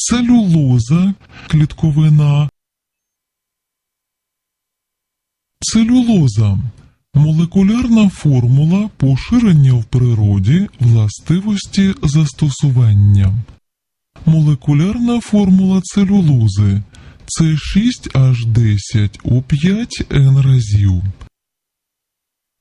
целюлоза, клітковина. Целюлоза молекулярна формула поширення в природі властивості застосування. Молекулярна формула целюлози це 6H10O5 N разів.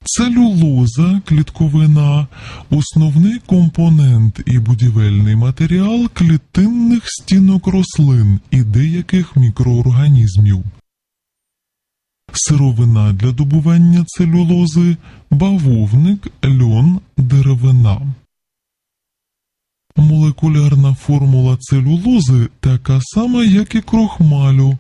Целюлоза клітковина основний компонент і будівельний матеріал клітинних стінок рослин і деяких мікроорганізмів. Сировина для добування целюлози бавовник, льон, деревина. Молекулярна формула целюлози така сама, як і крохмалю,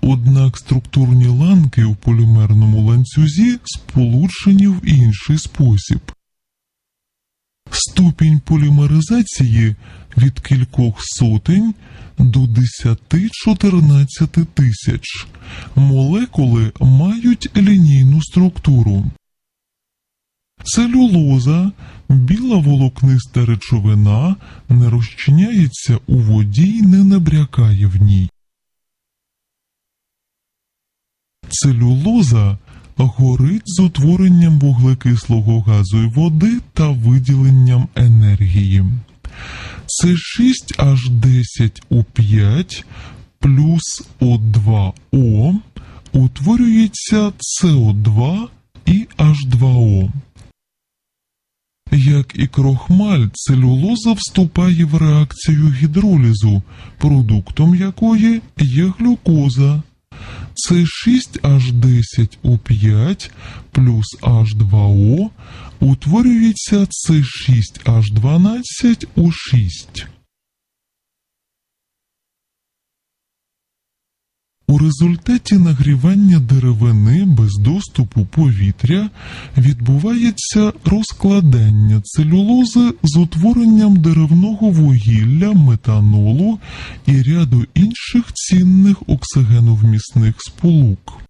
однак структурні ланки у полімерному ланцюзі сполучені в інший спосіб. Ступінь полімеризації від кількох сотень до 10-14 тисяч. Молекули мають лінійну структуру. Целюлоза, біла волокниста речовина, не розчиняється у воді й не набрякає в ній. Целюлоза горить з утворенням вуглекислого газу і води та виділенням енергії. Це 6H10O5 плюс O2O утворюється СО2 і H2O. Як і крохмаль, целюлоза вступає в реакцію гідролізу, продуктом якої є глюкоза. Це 6H10O5 плюс H2O утворюється С6H12O6. У результаті нагрівання деревини без доступу повітря відбувається розкладання целюлози з утворенням деревного вугілля, метанолу і ряду інших цінних оксигеновмісних сполук.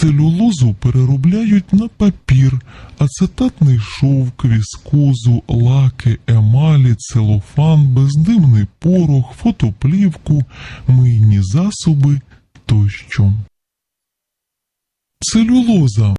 Целюлозу переробляють на папір, ацетатний шовк, віскозу, лаки, емалі, целофан, бездимний порох, фотоплівку, мийні засоби тощо. Целюлоза